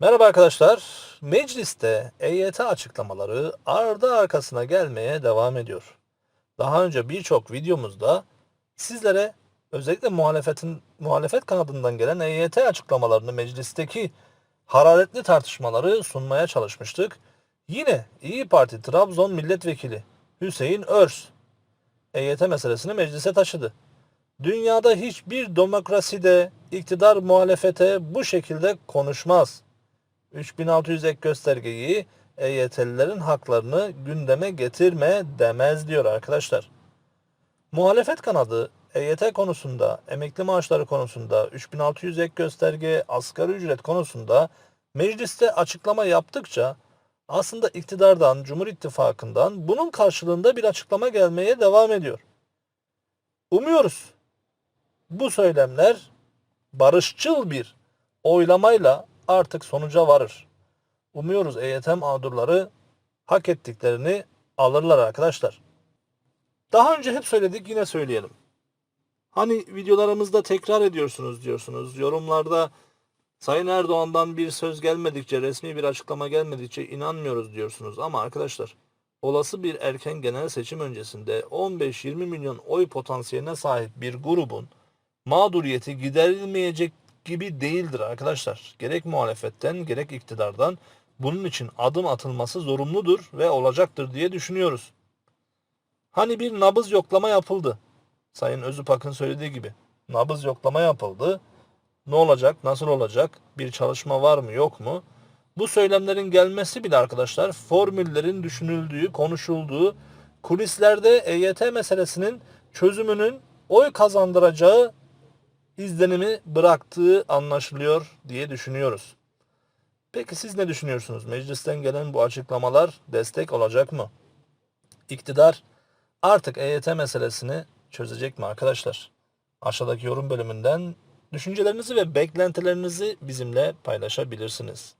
Merhaba arkadaşlar. Mecliste EYT açıklamaları ardı arkasına gelmeye devam ediyor. Daha önce birçok videomuzda sizlere özellikle muhalefetin muhalefet kanadından gelen EYT açıklamalarını meclisteki hararetli tartışmaları sunmaya çalışmıştık. Yine İyi Parti Trabzon Milletvekili Hüseyin Örs EYT meselesini meclise taşıdı. Dünyada hiçbir demokraside iktidar muhalefete bu şekilde konuşmaz. 3600 ek göstergeyi EYT'lilerin haklarını gündeme getirme demez diyor arkadaşlar. Muhalefet kanadı EYT konusunda, emekli maaşları konusunda, 3600 ek gösterge, asgari ücret konusunda mecliste açıklama yaptıkça aslında iktidardan, Cumhur İttifakı'ndan bunun karşılığında bir açıklama gelmeye devam ediyor. Umuyoruz bu söylemler barışçıl bir oylamayla artık sonuca varır. Umuyoruz EYT mağdurları hak ettiklerini alırlar arkadaşlar. Daha önce hep söyledik yine söyleyelim. Hani videolarımızda tekrar ediyorsunuz diyorsunuz. Yorumlarda Sayın Erdoğan'dan bir söz gelmedikçe, resmi bir açıklama gelmedikçe inanmıyoruz diyorsunuz. Ama arkadaşlar olası bir erken genel seçim öncesinde 15-20 milyon oy potansiyeline sahip bir grubun mağduriyeti giderilmeyecek gibi değildir arkadaşlar. Gerek muhalefetten gerek iktidardan bunun için adım atılması zorunludur ve olacaktır diye düşünüyoruz. Hani bir nabız yoklama yapıldı. Sayın Özüpak'ın söylediği gibi. Nabız yoklama yapıldı. Ne olacak, nasıl olacak, bir çalışma var mı yok mu? Bu söylemlerin gelmesi bile arkadaşlar formüllerin düşünüldüğü, konuşulduğu, kulislerde EYT meselesinin çözümünün oy kazandıracağı izlenimi bıraktığı anlaşılıyor diye düşünüyoruz. Peki siz ne düşünüyorsunuz? Meclisten gelen bu açıklamalar destek olacak mı? İktidar artık EYT meselesini çözecek mi arkadaşlar? Aşağıdaki yorum bölümünden düşüncelerinizi ve beklentilerinizi bizimle paylaşabilirsiniz.